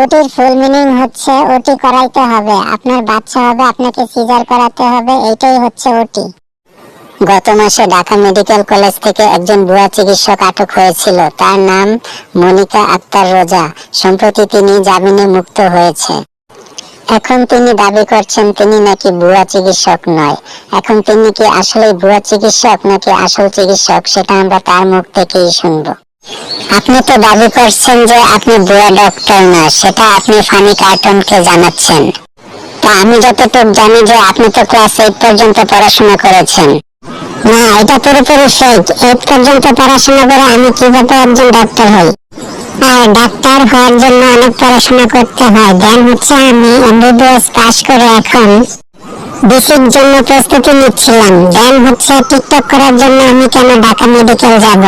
ওটির full meaning হচ্ছে ওটি করাইতে হবে। আপনার বাচ্চা হবে, আপনাকে সিজার করাতে হবে এটাই হচ্ছে ওটি। গত মাসে ঢাকা মেডিকেল কলেজ থেকে একজন ভুয়া চিকিৎসক আটক হয়েছিল। তার নাম মনিকা আক্তার রোজা। সম্প্রতি তিনি জামিনে মুক্ত হয়েছে। এখন তিনি দাবি করছেন তিনি নাকি ভুয়া চিকিৎসক নয়। এখন তিনি কি আসলে ভুয়া চিকিৎসক নাকি আসল চিকিৎসক, সেটা আমরা তার মুখ থেকেই শুনব। আপনি তো দাবি করছেন যে আপনি ভুয়া ডক্টর না, সেটা আপনি ফানি কার্টনকে জানাচ্ছেন। তা আমি যতটুকু জানি যে আপনি তো ক্লাস এইট পর্যন্ত পড়াশোনা করেছেন। না, এটা পুরোপুরি ফেক এইট পর্যন্ত পড়াশোনা করে আমি কীভাবে একজন ডাক্তার হই? আর ডাক্তার হওয়ার জন্য অনেক পড়াশোনা করতে হয়। দেন হচ্ছে আমি এমবিবিএস পাশ করে এখন বিসির জন্য প্রস্তুতি নিচ্ছিলাম। দেন হচ্ছে টিকটক করার জন্য আমি কেন ঢাকা মেডিকেল যাব?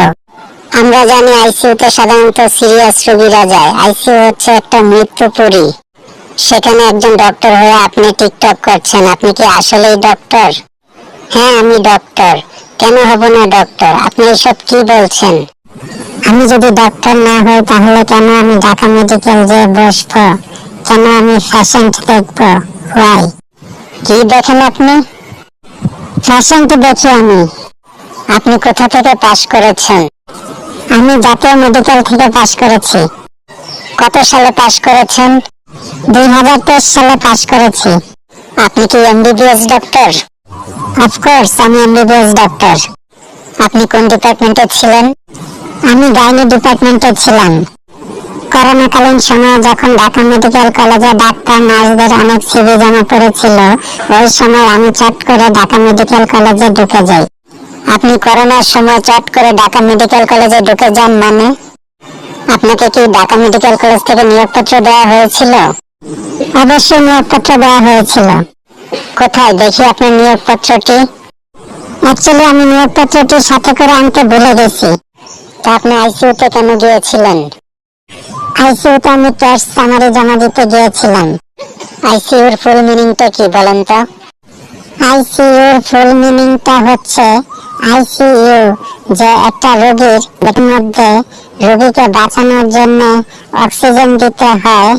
আমরা জানি আইসিইউতে সাধারণত সিরিয়াস রোগীরা যায় আইসিইউ হচ্ছে একটা মৃত্যুপুরী সেখানে একজন ডক্টর হয়ে আপনি টিকটক করছেন। আপনি কি আসলেই ডক্টর? হ্যাঁ আমি ডক্টর। কেন হব না ডক্টর? আপনি এসব কি বলছেন? আমি যদি ডক্টর না হই, তাহলে কেন আমি ঢাকা মেডিকেল যে বসবো? কেন আমি ফ্যাশনট দেখব? হোয়াই কি দেখেন আপনি? ফ্যাশনট দেখি আমি। আপনি কোথা থেকে পাশ করেছেন? আমি জাতীয় মেডিকেল থেকে পাশ করেছি। কত সালে পাশ করেছেন? দুই হাজার তেইশ সালে পাশ করেছি। আপনি কি এমবিবিএস ডক্টর? অফকোর্স আমি এমবিবিএস ডক্টর। আপনি কোন ডিপার্টমেন্টে ছিলেন? আমি গাইনি ডিপার্টমেন্টে ছিলাম। করোনাকালীন সময়ে যখন ঢাকা মেডিকেল কলেজে ডাক্তার, নার্সদের অনেক সিভি জমা পড়েছিল, ওই সময় আমি চট করে ঢাকা মেডিকেল কলেজে ঢুকে যাই। আপনি করোনার সময় চট করে ঢাকা মেডিকেল কলেজে ঢুকে যান মানে? আপনাকে কি ঢাকা মেডিকেল কলেজ থেকে নিয়োগপত্র দেওয়া হয়েছিল? অবশ্যই নিয়োগপত্র দেওয়া হয়েছিল। কোথায়? দেখি আপনার নিয়োগপত্রটি। অ্যাকচুয়ালি আমি নিয়োগপত্রটি সাথে করে আনতে ভুলে গেছি। তা আপনি আইসিইউতে কেন গিয়েছিলেন? আইসিইউতে আমি টেস্ট সামারি জমা দিতে গিয়েছিলাম। আইসিইউর ফুল মিনিংটা কি বলেন তো? আইসিইউর ফুল মিনিংটা হচ্ছে আইসিইউ যে একটা রোগীর মধ্যে রোগীকে বাঁচানোর জন্য অক্সিজেন দিতে হয়।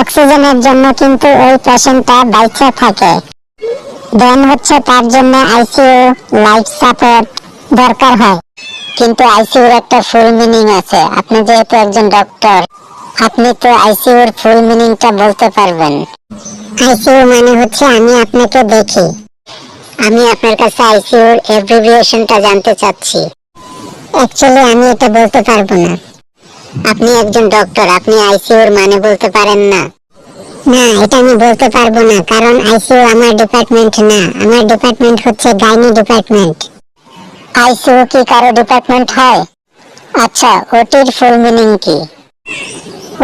অক্সিজেনের জন্য কিন্তু ওই পেশেন্টটা বাইচে থাকে। দেন হচ্ছে তার জন্য আইসিইউ লাইফ সাপোর্ট দরকার হয়। কিন্তু আইসিইউর একটা ফুল মিনিং আছে। আপনি যেহেতু একজন ডক্টর আপনি তো আইসিইউর ফুল মিনিংটা বলতে পারবেন। আইসিইউ মানে হচ্ছে আমি আপনাকে দেখি। আমি আপনার কাছে আইসিইউর অ্যাব্রিভিয়েশনটা জানতে চাচ্ছি। অ্যাকচুয়ালি আমি এটা বলতে পারব না। আপনি একজন ডক্টর আপনি আইসিইউর মানে বলতে পারেন না। না, এটা আমি বলতে পারব না, কারণ আইসিইউ আমার ডিপার্টমেন্ট না। আমার ডিপার্টমেন্ট হচ্ছে গাইনি ডিপার্টমেন্ট আইসিইউ কি কারও ডিপার্টমেন্ট হয়? আচ্ছা ওটির ফুল মিনিং কি?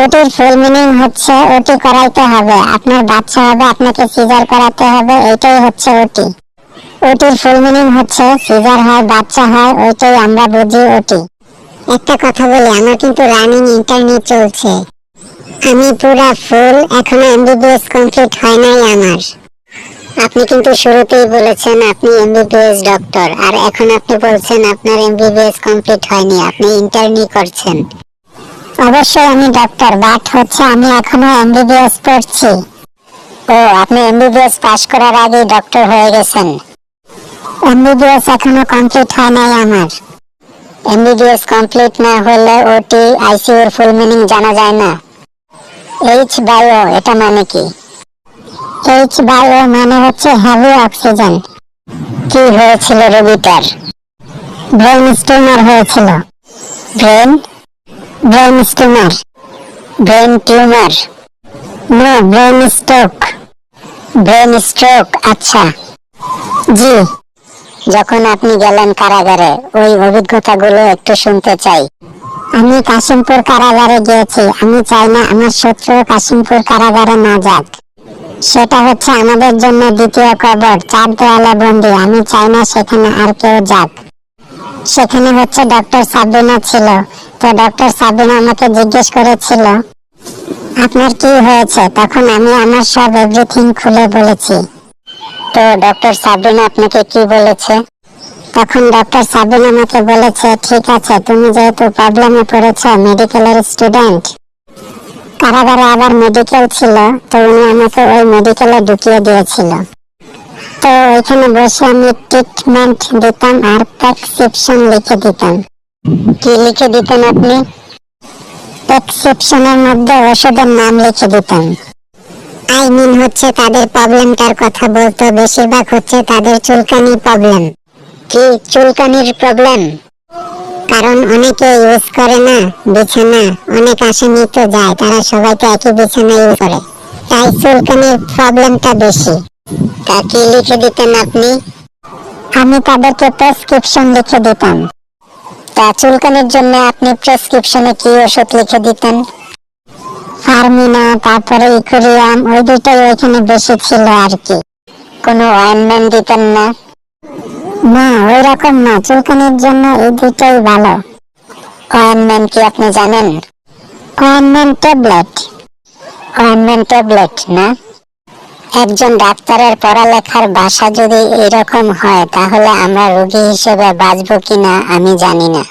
ওটির ফুল মিনিং হচ্ছে ওটি করাইতে হবে, আপনার বাচ্চা হবে, আপনাকে সিজার করাতে হবে, এটাই হচ্ছে ওটি। ওটির ফুল মিনিং হচ্ছে সিজার হয়, বাচ্চা হয়, ওইটাই আমরা বুঝি ওটি। একটা কথা বলি, আমার কিন্তু রানিং ইন্টারনি চলছে। আমি পুরা ফুল এখনও এমবিবিএস কমপ্লিট হয় নাই আমার। আপনি কিন্তু শুরুতেই বলেছেন আপনি এমবিবিএস ডক্টর, আর এখন আপনি বলছেন আপনার এমবিবিএস কমপ্লিট হয়নি, আপনি ইন্টার্নি করছেন। অবশ্যই আমি ডক্টর, বাট হচ্ছে আমি এখনও এমবিবিএস পড়ছি। ও, আপনি এমবিবিএস পাশ করার আগে ডক্টর হয়ে গেছেন। এমবিবিএস এখনও কমপ্লিট হয় নাই আমার। এমবিবিএস কমপ্লিট না হলে ওটি আইসিইউর ফুল মিনিং জানা যায় না। এইচ বায়ো এটা মানে কি? এইচ বায়ো মানে হচ্ছে হেভি অক্সিজেন কি হয়েছিল রোগীটার? ব্রেন স্টিমার হয়েছিল। Brain brain steamer brain tumour no brain stroke brain stroke আচ্ছা। জি। যখন আপনি গেলেন কারাগারে, ওই অভিজ্ঞতাগুলো একটু শুনতে চাই। আমি কাশিমপুর কারাগারে গিয়েছি, আমি চাই না আমার শত্রু কাশিমপুর কারাগারে না যাক। সেটা হচ্ছে আমাদের জন্য দ্বিতীয় কবর, চার দেওয়ালে বন্দি, আমি চাই না সেখানে আর কেউ যাক। সেখানে হচ্ছে ডক্টর সাবিনা ছিল। তো ডক্টর সাবিনা আমাকে জিজ্ঞেস করেছিল, আপনার কি হয়েছে? তখন আমি আমার সব এভরিথিং খুলে বলেছি। তো ডক্টর সাবিনা আপনাকে কি বলেছে? তখন ডক্টর সাবিনা আমাকে বলেছে, ঠিক আছে, তুমি যেহেতু প্রবলেমে পড়েছ মেডিকেলের স্টুডেন্ট কারাগারে আবার মেডিকেল ছিল, তো উনি আমাকে ওই মেডিকেলে ঢুকিয়ে দিয়েছিল। তো ওইখানে বসে আমি ট্রিটমেন্ট দিতাম আর প্রেসক্রিপশন লিখে দিতাম। কি লিখে দিতেন আপনি? প্রেসক্রিপশনের মধ্যে ওষুধের নাম লিখে দিতাম। আই মিন হচ্ছে তাদের প্রবলেমটার কথা বলতো, বেশিরভাগ হচ্ছে তাদের চুলকানি প্রবলেম। কি চুলকানির প্রবলেম? কারণ অনেকে ইউজ করে না, বিছানা, অনেক আসামি তো যায়, তারা সবাই তো একই বিছানা ইউজ করে। তাই চুলকানির প্রবলেমটা বেশি। তা কি লিখে দিতেন আপনি? আমি তাদেরকে প্রেসক্রিপশন লিখে দিতাম। তা চুলকানির জন্য আপনি প্রেসক্রিপশনে কি ওষুধ লিখে দিতেন? ফার্মিনা তারপরে ইকুরিয়াম, ওই দুটোই ওইখানে বেশি ছিল আর কি। কোনো অয়েনমেন্ট দিতেন না। না ওই রকম না, চুলকানির জন্য এই দুটোই ভালো। অয়েনমেন্ট কি আপনি জানেন? অয়েনমেন্ট ট্যাবলেট অয়েনমেন্ট ট্যাবলেট না? একজন ডাক্তারের পড়ালেখার ভাষা যদি এরকম হয়, তাহলে আমরা রোগী হিসেবে বাঁচবো কিনা আমি জানি না।